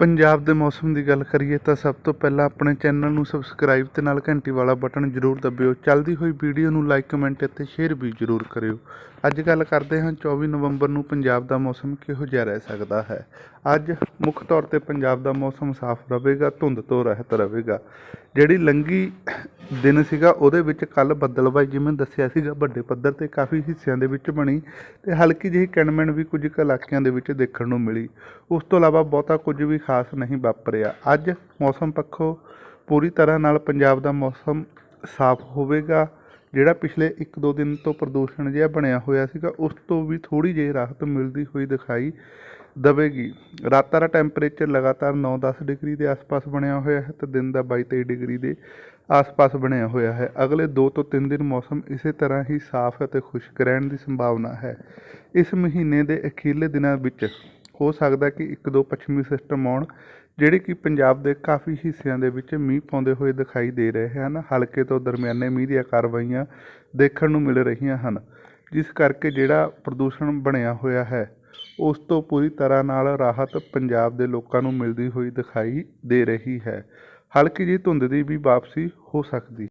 ਪੰਜਾਬ ਦੇ ਮੌਸਮ ਦੀ ਗੱਲ ਕਰੀਏ ਤਾਂ ਸਭ ਤੋਂ ਪਹਿਲਾਂ ਆਪਣੇ ਚੈਨਲ ਨੂੰ ਸਬਸਕ੍ਰਾਈਬ ਤੇ ਨਾਲ ਘੰਟੀ ਵਾਲਾ ਬਟਨ ਜ਼ਰੂਰ ਦਬਿਓ। ਚੱਲਦੀ ਹੋਈ ਵੀਡੀਓ ਨੂੰ ਲਾਈਕ ਕਮੈਂਟ ਅਤੇ ਸ਼ੇਅਰ ਵੀ ਜ਼ਰੂਰ ਕਰਿਓ। ਅੱਜ ਗੱਲ ਕਰਦੇ ਹਾਂ 24 ਨਵੰਬਰ ਨੂੰ ਪੰਜਾਬ ਦਾ ਮੌਸਮ ਕਿਹੋ ਜਿਹਾ ਰਹਿ ਸਕਦਾ ਹੈ। ਅੱਜ ਮੁੱਖ ਤੌਰ ਤੇ ਪੰਜਾਬ ਦਾ ਮੌਸਮ ਸਾਫ਼ ਰਹੇਗਾ, ਧੁੰਦ ਤੋਂ ਰਹਿਤ ਰਹੇਗਾ। ਜਿਹੜੀ ਲੰਗੀ ਦਿਨ ਸੀਗਾ, ਉਹਦੇ ਵਿੱਚ ਕੱਲ ਬੱਦਲਬਾਈ ਜਿਵੇਂ ਦੱਸਿਆ ਸੀਗਾ, ਵੱਡੇ ਪੱਧਰ ਤੇ ਕਾਫੀ ਹਿੱਸਿਆਂ ਦੇ ਵਿੱਚ ਬਣੀ ਤੇ ਹਲਕੀ ਜਿਹੀ ਕਿਣਮਿਣ ਵੀ ਕੁਝ ਕੁ ਇਲਾਕਿਆਂ ਦੇ ਵਿੱਚ ਦੇਖਣ ਨੂੰ ਮਿਲੀ। ਉਸ ਤੋਂ ਇਲਾਵਾ ਬਹੁਤਾ ਕੁਝ ਵੀ ਖਾਸ ਨਹੀਂ ਵਾਪਰਿਆ। ਅੱਜ ਮੌਸਮ ਪੱਖੋਂ ਪੂਰੀ ਤਰ੍ਹਾਂ ਨਾਲ ਪੰਜਾਬ ਦਾ ਮੌਸਮ ਸਾਫ਼ ਹੋਵੇਗਾ। ਜਿਹੜਾ ਪਿਛਲੇ 1-2 ਦਿਨ ਤੋਂ ਪ੍ਰਦੂਸ਼ਣ ਜਿਹਾ ਬਣਿਆ ਹੋਇਆ ਸੀਗਾ, ਉਸ ਤੋਂ ਵੀ ਥੋੜੀ ਜਿਹੀ ਰਾਹਤ ਮਿਲਦੀ ਹੋਈ ਦਿਖਾਈ ਦਵੇਗੀ। ਰਾਤਾਂ ਦਾ ਟੈਂਪਰੇਚਰ ਲਗਾਤਾਰ 9-10 ਡਿਗਰੀ ਦੇ ਆਸ-ਪਾਸ ਬਣਿਆ ਹੋਇਆ ਹੈ ਤੇ ਦਿਨ ਦਾ 22-23 ਡਿਗਰੀ ਦੇ ਆਸ-ਪਾਸ ਬਣਿਆ ਹੋਇਆ ਹੈ। ਅਗਲੇ 2 ਤੋਂ 3 ਦਿਨ ਮੌਸਮ ਇਸੇ ਤਰ੍ਹਾਂ ਹੀ ਸਾਫ਼ ਅਤੇ ਖੁਸ਼ਕ ਰਹਿਣ ਦੀ ਸੰਭਾਵਨਾ ਹੈ। ਇਸ ਮਹੀਨੇ ਦੇ ਅਖੀਰਲੇ ਦਿਨਾਂ ਵਿੱਚ ਹੋ ਸਕਦਾ ਕਿ ਇੱਕ ਦੋ ਪੱਛਮੀ ਸਿਸਟਮ ਆਉਣ, ਜਿਹੜੇ ਕਿ ਪੰਜਾਬ ਦੇ ਕਾਫੀ ਹਿੱਸਿਆਂ ਦੇ ਵਿੱਚ ਮੀਂਹ ਪਾਉਂਦੇ ਹੋਏ ਦਿਖਾਈ ਦੇ ਰਹੇ ਹਨ, ਹਲਕੇ ਤੋਂ ਦਰਮਿਆਨੇ ਮੀਂਹ ਦੀਆਂ ਕਾਰਵਾਈਆਂ ਦੇਖਣ ਨੂੰ ਮਿਲ ਰਹੀਆਂ ਹਨ, ਜਿਸ ਕਰਕੇ ਜਿਹੜਾ ਪ੍ਰਦੂਸ਼ਣ ਬਣਿਆ ਹੋਇਆ ਹੈ, ਉਸ ਤੋਂ ਪੂਰੀ ਤਰ੍ਹਾਂ ਨਾਲ ਰਾਹਤ ਪੰਜਾਬ ਦੇ ਲੋਕਾਂ ਨੂੰ ਮਿਲਦੀ ਹੋਈ ਦਿਖਾਈ ਦੇ ਰਹੀ ਹੈ। ਹਲਕੀ ਜਿਹੀ ਧੁੰਦ ਦੀ ਵੀ ਵਾਪਸੀ ਹੋ ਸਕਦੀ।